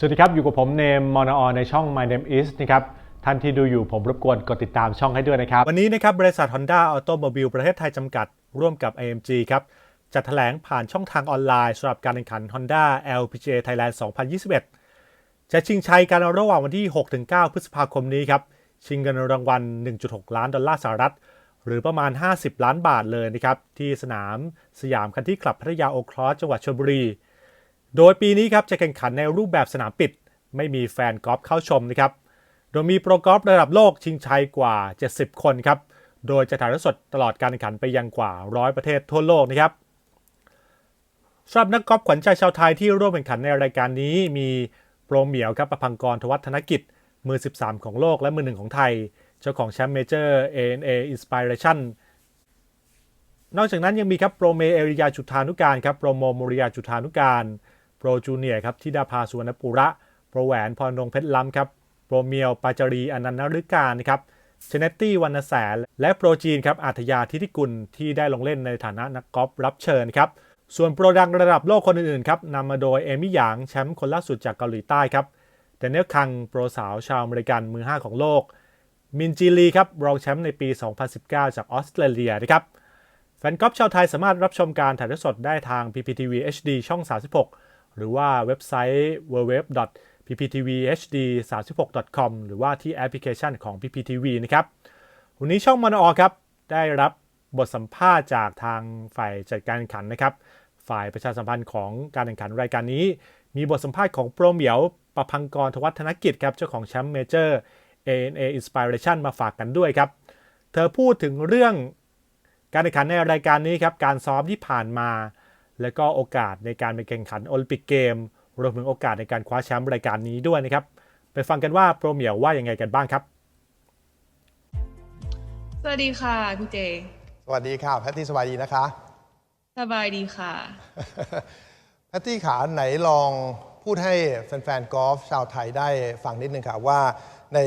สวัสดีครับ อยู่กับผมเนมมอนอในช่อง My Name Is นะครับท่านที่ดูอยู่ผมรบกวนกดติดตามช่องให้ด้วยนะครับ วันนี้นะครับบริษัท Honda Automobile ประเทศไทยจำกัด ร่วมกับ AMG ครับจัดแถลงผ่านช่องทางออนไลน์สำหรับการแข่งขัน Honda LPGA Thailand 2021 จะชิงชัยกันระหว่างวันที่ 6-9 พฤษภาคมนี้ครับ ชิงเงินรางวัล 1.6 ล้านดอลลาร์สหรัฐ หรือประมาณ 50 ล้านบาทเลยนะครับที่สนามสยามคันที่คลับพัทยาโอคลอสจังหวัดชลบุรี โดยปีนี้ครับจะแข่งขันในรูปแบบสนามปิด ไม่มีแฟนกอล์ฟเข้าชมนะครับ โดยมีโปรกอล์ฟระดับโลกชิงชัยกว่า 70 คนครับ โดยจะถ่ายทอดสดตลอดการแข่งขันไปยังกว่า 100 ประเทศทั่วโลกนะครับสำหรับนักกอล์ฟขวัญใจชาวไทยที่ร่วมแข่งขันในรายการนี้มีโปรเหมียวครับประพังกรทวัฒนกิจ มือ 13 ของโลกและมือหนึ่งของไทย เจ้าของแชมป์เมเจอร์ ANA Inspiration นอกจากนั้นยังมีครับโปรเมเอริยาจุธานุการครับโปรโมโมริยาจุธานุการ โปรจูเนียครับทิดาภาสุวรรณปุระ โปรแหวนพรนงเพชรล้ำครับ โปรเมียวปาจารีอนันต์นฤการนะครับเชเนตตี้วรรณแสน และโปรจีนครับอาทยาทิติกุลที่ได้ลงเล่นในฐานะนักกอล์ฟรับเชิญครับ ส่วนโปรดังระดับโลกคนอื่นๆครับนำมาโดยเอมี่หยางแชมป์คนล่าสุดจากเกาหลีใต้ครับเดนเนลคังโปรสาวชาวอเมริกันมือ 5 ของโลก มินจีลีครับรองแชมป์ในปี 2019 จากออสเตรเลียนะครับแฟนกอล์ฟชาวไทยสามารถรับชมการถ่ายทอดสดได้ทาง PPTV HD ช่อง 36 หรือว่าเว็บไซต์ www.pptvhd36.com หรือว่าที่แอปพลิเคชันของ PPTV นะครับ วันนี้ช่องมอนอครับ ได้รับบทสัมภาษณ์จากทางฝ่ายจัดการแข่งขันนะครับ ฝ่ายประชาสัมพันธ์ของการแข่งขันรายการนี้ มีบทสัมภาษณ์ของโปรเหมียวประพังกรทวัฒนกิจครับเจ้าของแชมป์เมเจอร์ ANA Inspiration มาฝากกันด้วยครับ เธอพูดถึงเรื่องการแข่งขันในรายการนี้ครับ การซ้อมที่ผ่านมา และก็โอกาสในการไปแข่งขันโอลิมปิกเกม รวมถึงโอกาสในการคว้าแชมป์รายการนี้ด้วยนะครับ ไปฟังกันว่าโปรเหมียวว่ายังไงกันบ้างครับ สวัสดีค่ะพี่เจ สวัสดีค่ะแพตตี้สบายดีนะคะ สบายดีค่ะ แพตตี้ขาไหนลองพูดให้แฟนๆกอล์ฟชาวไทยได้ฟังนิดนึงค่ะว่าใน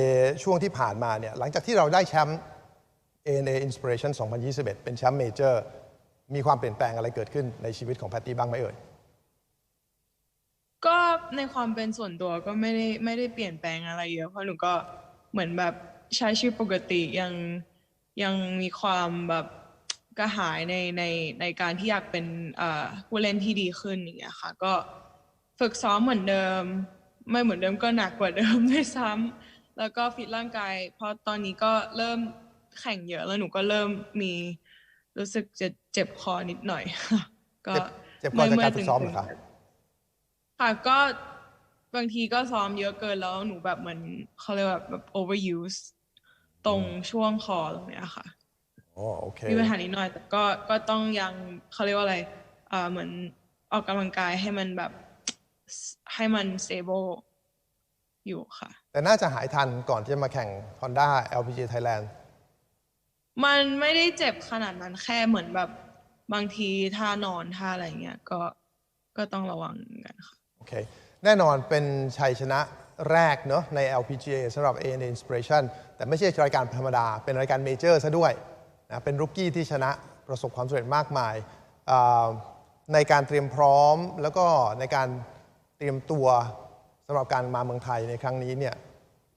ช่วงที่ผ่านมาเนี่ยหลังจากที่เราได้แชมป์ ANA Inspiration 2021 เป็นแชมป์เมเจอร์ มีความเปลี่ยนแปลงอะไรเกิดขึ้นในชีวิตของแพตตี้บ้างไหมเอ่ย ก็ในความเป็นส่วนตัวก็ไม่ได้ไม่ได้เปลี่ยนแปลงอะไรเยอะเพราะหนูก็เหมือนแบบใช้ชีวิตปกติยังยังมีความแบบกระหายในในในการที่อยากเป็นผู้เล่นที่ดีขึ้นอย่างเงี้ยค่ะ ก็ฝึกซ้อมเหมือนเดิม ไม่เหมือนเดิมก็หนักกว่าเดิมด้วยซ้ำแล้วก็ฟิตร่างกาย เพราะตอนนี้ก็เริ่มแข่งเยอะแล้วหนูก็เริ่มมี รู้สึกจะเจ็บคอนิดหน่อยก็เจ็บเจ็บคอจากการฝึกซ้อมเหรอคะค่ะก็บางทีก็ซ้อมเยอะเกินแล้วหนูแบบเหมือนเขาเรียกว่าแบบ overuse ตรงช่วงคอตรงเนี้ยค่ะอ๋อโอเคมีปัญหานิดหน่อย แต่ก็ก็ต้องยังเขาเรียกว่าอะไรอ่าเหมือนออกกำลังกายให้มันแบบให้มัน stable อยู่ค่ะ แต่น่าจะหายทันก่อนที่จะมาแข่ง Honda LPGA Thailand มันไม่ได้เจ็บขนาดนั้นแค่เหมือนแบบบางทีท่านอนท่าอะไรเงี้ยก็ก็ต้องระวังกันค่ะ โอเค แน่นอนเป็นชัยชนะแรกเนอะใน LPGA สำหรับ ANA Inspiration แต่ไม่ใช่รายการธรรมดา เป็นรายการเมเจอร์ซะด้วยนะเป็นรุกกี้ที่ชนะประสบความสำเร็จมากมายอ่าในการเตรียมพร้อมแล้วก็ในการเตรียมตัวสำหรับการมาเมืองไทยในครั้งนี้เนี่ย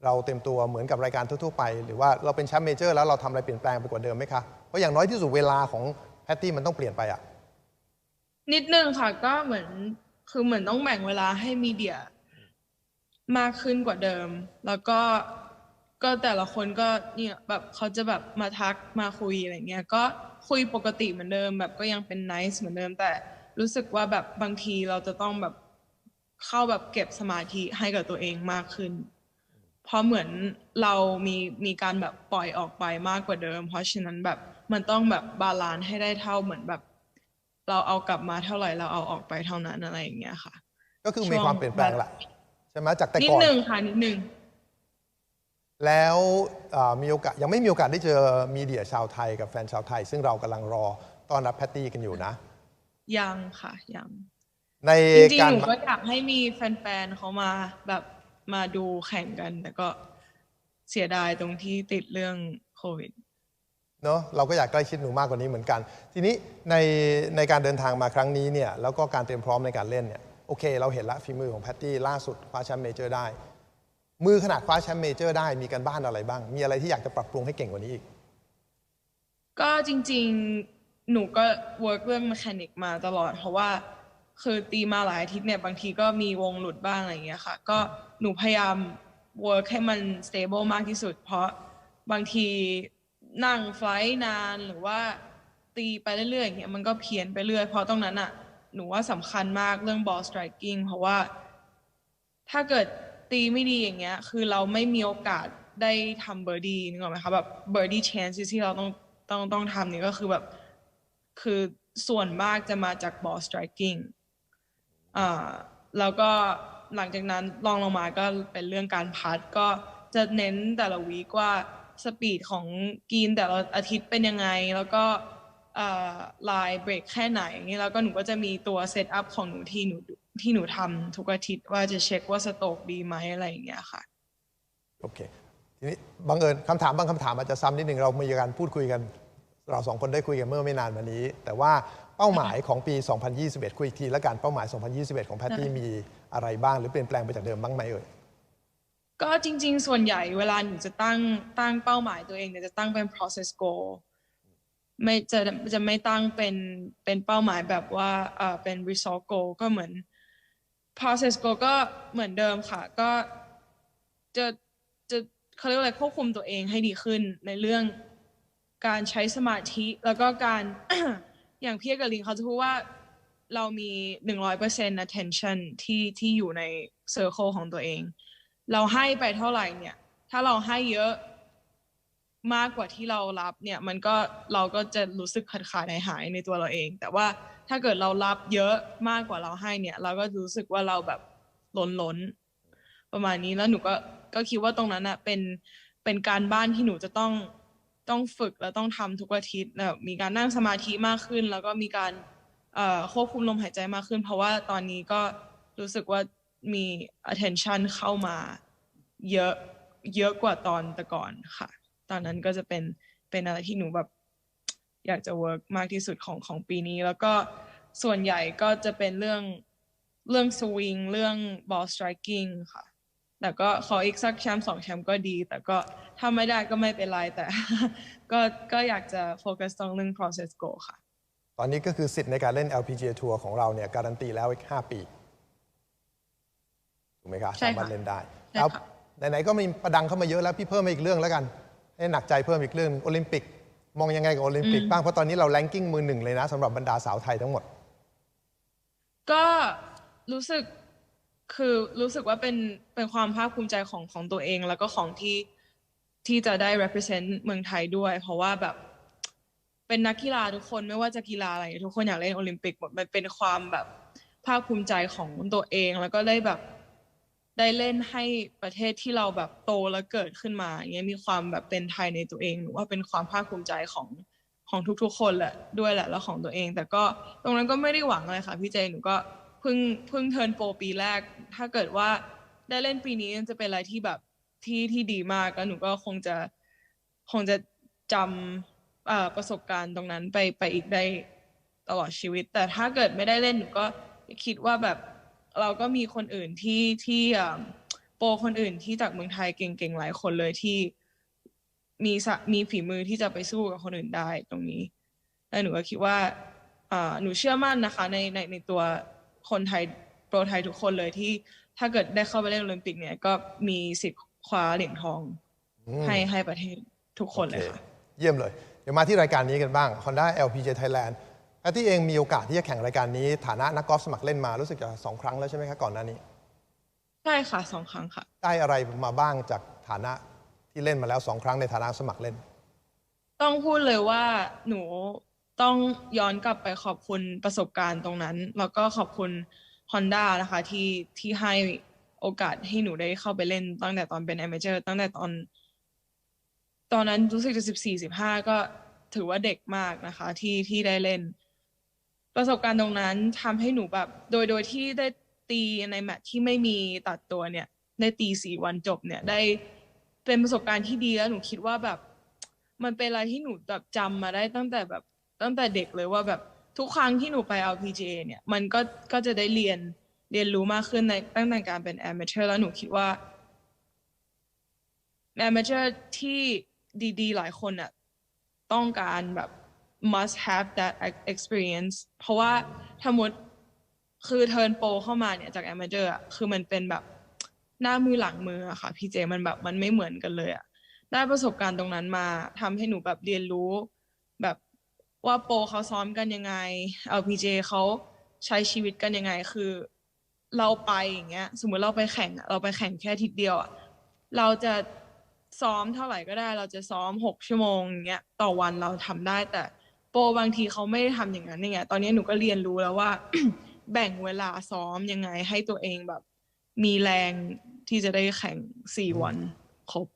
เราเตรียมตัวเหมือนกับรายการทั่วๆไป หรือว่าเราเป็นแชมป์เมเจอร์แล้วเราทำอะไรเปลี่ยนแปลงไปกว่าเดิมไหมคะ เพราะอย่างน้อยที่สุดเวลาของแพตตี้มันต้องเปลี่ยนไปอะนิดนึงค่ะก็เหมือนคือเหมือนต้องแบ่งเวลาให้มีเดีย มากขึ้นกว่าเดิม แล้วก็ก็แต่ละคนก็เนี่ยแบบเขาจะแบบมาทักมาคุยอะไรเงี้ยก็คุยปกติเหมือนเดิม แบบก็ยังเป็น nice เหมือนเดิม แต่รู้สึกว่าแบบบางทีเราจะต้องแบบเข้าแบบเก็บสมาธิให้กับตัวเองมากขึ้น เพราะเหมือนเรามีมีการแบบปล่อยออกไปมากกว่าเดิม เพราะฉะนั้นแบบมันต้องแบบบาลานซ์ให้ได้เท่าเหมือนแบบ เราเอากลับมาเท่าไหร่เราเอาออกไปเท่านั้นอะไรอย่างเงี้ยค่ะ ก็คือมีความเปลี่ยนแปลงแหละใช่ไหมจากแต่นิดก่อนนึงค่ะนิดนึงแล้วเอ่อมีโอกาสยังไม่มีโอกาสได้เจอมีเดียชาวไทยกับแฟนชาวไทย ซึ่งเรากำลังรอต้อนรับแพตตี้กันอยู่นะ ยังค่ะยังในจริงกาๆรหนูก็อยากให้มีแฟนๆเขามาแบบ มาดูแข่งกัน แต่ก็เสียดายตรงที่ติดเรื่องโควิดเนอะเราก็อยากใกล้ชิดหนูมากกว่านี้เหมือนกัน ทีนี้ในในการเดินทางมาครั้งนี้เนี่ยแล้วก็การเตรียมพร้อมในการเล่นเนี่ยโอเค เราเห็นละฝีมือของแพตตี้ล่าสุดคว้าแชมป์เมเจอร์ได้ มือขนาดคว้าแชมป์เมเจอร์ได้มีการบ้านอะไรบ้าง มีอะไรที่อยากจะปรับปรุงให้เก่งกว่านี้อีก ก็จริงๆ หนูก็ work เรื่อง mechanic มาตลอด เพราะว่า คือตีมาหลายอาทิตย์เนี่ยบางทีก็มีวงหลุดบ้างอะไรอย่างเงี้ยค่ะ ก็หนูพยายาม work ให้มัน stable มากที่สุด เพราะบางทีนั่งไฟล์นานหรือว่าตีไปเรื่อยๆอย่างเงี้ยมันก็เพี้ยนไปเรื่อย เพราะตรงนั้นอะหนูว่าสำคัญมากเรื่อง ball striking เพราะว่า ถ้าเกิดตีไม่ดีอย่างเงี้ย คือเราไม่มีโอกาสได้ทำเบอร์ดี้นึกออกไหมคะแบบเบอร์ดี้ chance ที่เราต้องต้องต้องทำนี่ก็คือแบบ คือส่วนมากจะมาจาก ball striking แล้วก็หลังจากนั้นลองลงมาก็เป็นเรื่องการพัดก็จะเน้นแต่ละวีกว่าสปีดของกีนแต่ละอาทิตย์เป็นยังไง แล้วก็ลายเบรกแค่ไหนนี้แล้วก็หนูก็จะมีตัวเซตอัพของหนูที่หนูที่หนูทำทุกอาทิตย์ว่าจะเช็คว่าสโตรกดีไหมอะไรอย่างเงี้ยค่ะ โอเค ทีนี้บังเอิญคำถามบางคำถามอาจจะซ้ำนิดหนึ่งเรามีการพูดคุยกัน เราสองคนได้คุยกันเมื่อไม่นานมานี้ แต่ว่า เป้าหมายของปี 2021 คุยอีกทีแล้วกันเป้าหมาย 2021 ของแพตตี้มีอะไรบ้างหรือเปลี่ยนแปลงไปจากเดิมบ้างไหมเอ่ยก็จริง ๆ ส่วนใหญ่เวลาหนูจะตั้งตั้งเป้าหมายตัวเองเนี่ยจะตั้งเป็น process goal ไม่จะจะไม่ตั้งเป็นเป็นเป้าหมายแบบว่าเอ่อเป็น result goal ก็เหมือน process goal ก็เหมือนเดิมค่ะ ก็จะจะเขาเรียกว่าอะไรควบคุมตัวเองให้ดีขึ้นในเรื่องการใช้สมาธิแล้วก็การ อย่างพี่กับลิงเขาจะพูดว่าเรามีหนึ่งร้อยเปอร์เซ็นต์ attention ที่ที่อยู่ใน circle ของตัวเอง เราให้ไปเท่าไหร่เนี่ย ถ้าเราให้เยอะมากกว่าที่เรารับเนี่ย มันก็เราก็จะรู้สึกขาดขาดหายหายในตัวเราเอง แต่ว่าถ้าเกิดเรารับเยอะมากกว่าเราให้เนี่ย เราก็รู้สึกว่าเราแบบล้นล้นๆประมาณนี้แล้วหนูก็ก็คิดว่าตรงนั้นอะเป็นเป็นการบ้านที่หนูจะต้อง ต้องฝึกแล้วต้องทำทุกอาทิตย์แบบมีการนั่งสมาธิมากขึ้น แล้วก็มีการควบคุมลมหายใจมากขึ้น เพราะว่าตอนนี้ก็รู้สึกว่ามี attention เข้ามาเยอะเยอะกว่าตอนแต่ก่อนค่ะ ตอนนั้นก็จะเป็นเป็นอะไรที่หนูแบบอยากจะ work มากที่สุดของของปีนี้ แล้วก็ส่วนใหญ่ก็จะเป็นเรื่องเรื่อง swing เรื่อง ball striking ค่ะ แต่ก็ขออีกสักแชมป์สองแชมป์ก็ดี แต่ก็ถ้าไม่ได้ก็ไม่เป็นไร แต่ก็ก็อยากจะโฟกัสตรงเรื่อง process goal ค่ะ ตอนนี้ก็คือสิทธิ์ในการเล่น LPGA ทัวร์ของเราเนี่ยการันตีแล้วอีก 5 ปีถูกไหมครับใช่ค่ะสามารถเล่นได้ใช่แล้วค่ะไหนๆก็มีประดังเข้ามาเยอะแล้วพี่เพิ่มมาอีกเรื่องแล้วกัน ให้หนักใจเพิ่มอีกเรื่องโอลิมปิก มองยังไงกับโอลิมปิกบ้างเพราะตอนนี้เราแรงกิ้งมือหนึ่งเลยนะสำหรับบรรดาสาวไทยทั้งหมด ก็รู้สึก คือรู้สึกว่าเป็นเป็นความภาคภูมิใจของของตัวเอง แล้วก็ของที่ที่จะได้ represent เมืองไทยด้วย เพราะว่าแบบเป็นนักกีฬาทุกคนไม่ว่าจะกีฬาอะไรทุกคนอยากเล่นโอลิมปิกหมดมันเป็นความแบบภาคภูมิใจของตัวเอง แล้วก็ได้แบบได้เล่นให้ประเทศที่เราแบบโตแล้วเกิดขึ้นมาอย่างเงี้ยมีความแบบเป็นไทยในตัวเองหนูว่าเป็นความภาคภูมิใจของของทุกๆคนแหละด้วยแหละแล้วของตัวเอง แต่ก็ตรงนั้นก็ไม่ได้หวังอะไรค่ะพี่เจหนูก็ พิ่งเพิ่งเทิร์นโปรปีแรก ถ้าเกิดว่าได้เล่นปีนี้จะเป็นอะไรที่แบบที่ที่ดีมากแล้วหนูก็คงจะคงจะจำประสบการณ์ตรงนั้นไปไปอีกได้ตลอดชีวิต แต่ถ้าเกิดไม่ได้เล่นหนูก็คิดว่าแบบเราก็มีคนอื่นที่ที่โปรคนอื่นที่จากเมืองไทยเก่งๆหลายคนเลยที่มีสะมีฝีมือที่จะไปสู้กับคนอื่นได้ตรงนี้แล้วหนูก็คิดว่าหนูเชื่อมั่นนะคะในในในตัว คนไทยโปรไทยทุกคนเลยที่ถ้าเกิดได้เข้าไปเล่นโอลิมปิกเนี่ยก็มีสิทธิ์คว้าเหรียญทองอืมให้ให้ประเทศทุกคนเลยโอค่ะ เยี่ยมเลย เดี๋ยวมาที่รายการนี้กันบ้าง Honda LPGA Thailand แพทตี้เองมีโอกาสที่จะแข่งรายการนี้ ฐานะนักกอล์ฟสมัครเล่นมารู้สึกจะสองครั้งแล้วใช่ไหมครับก่อนหน้านี้ใช่ค่ะสองครั้งค่ะ ได้อะไรมาบ้างจากฐานะที่เล่นมาแล้วสองครั้งในฐานะสมัครเล่น ต้องพูดเลยว่าหนู ต้องย้อนกลับไปขอบคุณประสบการณ์ตรงนั้น แล้วก็ขอบคุณ Honda นะคะที่ที่ให้โอกาสให้หนูได้เข้าไปเล่นตั้งแต่ตอนเป็น amateur ตั้งแต่ตอน ตอนนั้นรู้สึกจะสิบสี่สิบห้าก็ถือว่าเด็กมากนะคะ ที่ที่ได้เล่น ประสบการณ์ตรงนั้นทำให้หนูแบบ โดยโดยที่ได้ตีในแมตช์ที่ไม่มีตัดตัวเนี่ยได้ตีสี่วันจบเนี่ยได้เป็นประสบการณ์ที่ดีแล้วหนูคิดว่าแบบ มันเป็นอะไรที่หนูแบบจำมาได้ตั้งแต่แบบ ตั้งแต่เด็กเลยว่าแบบทุกครั้งที่หนูไป LPGA เนี่ย มันก็ก็จะได้เรียนเรียนรู้มากขึ้นในตั้งแต่การเป็น amateur แล้วหนูคิดว่า amateur ที่ดีๆ หลายคนอะต้องการแบบ must have that experience เพราะว่าถ้ามุดคือเทิร์นโปรเข้ามาเนี่ยจาก amateur อะคือมันเป็นแบบหน้ามือหลังมืออะค่ะ พี่เจมันแบบมันไม่เหมือนกันเลยอะได้ประสบการณ์ตรงนั้นมาทำให้หนูแบบเรียนรู้แบบ ว่าโปรเขาซ้อมกันยังไง LPG เขาใช้ชีวิตกันยังไง คือ เราไปอย่างเงี้ย สมมุติเราไปแข่งเราไปแข่งแค่ทิตย์เดียวอะเราจะซ้อมเท่าไหร่ก็ได้ เราจะซ้อมหกชั่วโมงอย่างเงี้ยต่อวันเราทำได้แต่โปรบางทีเขาไม่ได้ทำอย่างนั้นอย่างเงี้ยตอนนี้หนูก็เรียนรู้แล้วว่า แบ่งเวลาซ้อมยังไง ให้ตัวเองแบบ มีแรงที่จะได้แข่งสี่วันครบ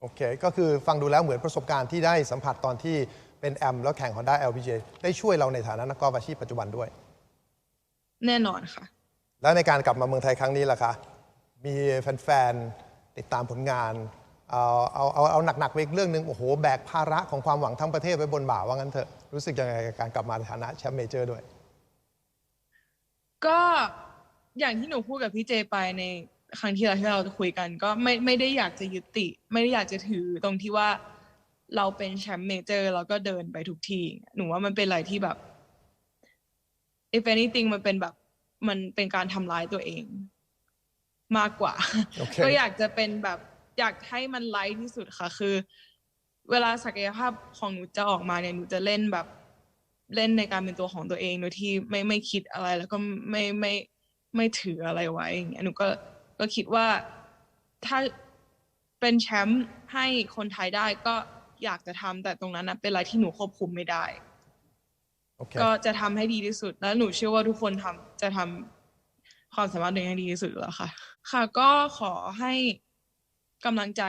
โอเค ก็คือฟังดูแล้วเหมือนประสบการณ์ที่ได้สัมผัสตอนที่ เป็นแอมแล้วแข่ง Honda LPGA ได้ช่วยเราในฐานะนักกอล์ฟอาชีพปัจจุบันด้วย แน่นอนค่ะ แล้วในการกลับมาเมืองไทยครั้งนี้ล่ะคะ มีแฟนๆ ติดตามผลงาน เอาเอาเอาเอาหนักๆไปอีกเรื่องหนึ่งโอ้โห แบกภาระของความหวังทั้งประเทศไว้บนบ่าว่างั้นเถอะ รู้สึกยังไงกับการกลับมาในฐานะแชมป์เมเจอร์ด้วย ก็อย่างที่หนูพูดกับพี่เจไปในครั้งที่เราที่เราจะคุยกัน ก็ไม่ไม่ได้อยากจะยึดติ ไม่ได้อยากจะถือตรงที่ว่า เราเป็นแชมป์เมเจอร์เราก็เดินไปทุกที่หนูว่ามันเป็นอะไรที่แบบ if anything มันเป็นแบบ มันเป็นการทำร้ายตัวเอง มากกว่าโอเคก็อยากจะเป็นแบบอยากให้มันไลท์ที่สุดค่ะ คือ เวลาศักยภาพของหนูจะออกมาเนี่ยหนูจะเล่นแบบเล่นในการเป็นตัวของตัวเองโดยที่ไม่ไม่คิดอะไร แล้วก็ไม่ไม่ไม่ถืออะไรไว้อย่างเงี้ยหนูก็ก็คิดว่าถ้าเป็นแชมป์ให้คนไทยได้ก็ อยากจะทำแต่ตรงนั้นนะเป็นอะไรที่หนูควบคุมไม่ได้โอเคก็จะทำให้ดีที่สุด แล้วหนูเชื่อว่าทุกคนทำจะทำความสามารถตัวเองให้ดีที่สุดอยู่แล้วค่ะ ค่ะก็ขอให้กำลังใจ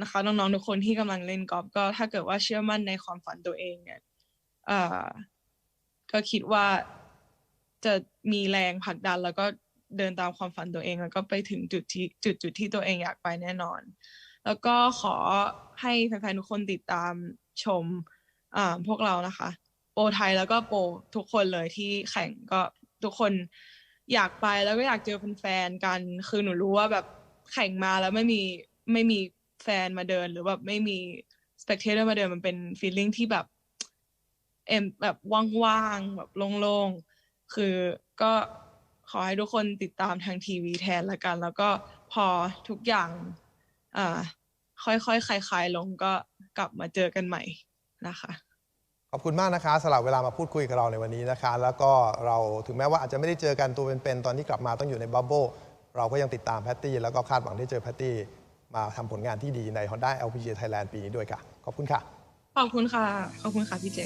นะคะน้องๆทุกคนที่กำลังเล่นกอล์ฟก็ถ้าเกิดว่าเชื่อมั่นในความฝันตัวเองเนี่ยเอ่อก็คิดว่าจะมีแรงผลักดัน แล้วก็เดินตามความฝันตัวเอง แล้วก็ไปถึงจุดที่จุดจุดที่ตัวเองอยากไปแน่นอน แล้วก็ขอให้แฟนๆทุกคนติดตามชมอ่าพวกเรานะคะ โปไทยแล้วก็โปทุกคนเลยที่แข่งก็ทุกคนอยากไปแล้วก็อยากเจอแฟนๆกัน คือหนูรู้ว่าแบบแข่งมาแล้วไม่มีไม่มีแฟนมาเดิน หรือแบบไม่มีสเปกเตอร์มาเดินมันเป็นฟีลลิ่งที่แบบเอ็มแบบว่างๆแบบโล่งๆ คือก็ขอให้ทุกคนติดตามทางทีวีแทนละกัน แล้วก็พอทุกอย่าง อ่า ค่อยๆคลายๆลงก็กลับมาเจอกันใหม่นะคะขอบคุณมากนะคะสำหรับเวลามาพูดคุยกับเราในวันนี้นะคะ แล้วก็เราถึงแม้ว่าอาจจะไม่ได้เจอกันตัวเป็นๆตอนที่กลับมาต้องอยู่ในบับเบิลเราก็ยังติดตามแพตตี้แล้วก็คาดหวังที่เจอแพตตี้มาทำผลงานที่ดีใน Honda LPGA Thailand ปีนี้ด้วยค่ะ ขอบคุณค่ะ ขอบคุณค่ะ ขอบคุณค่ะพี่เจ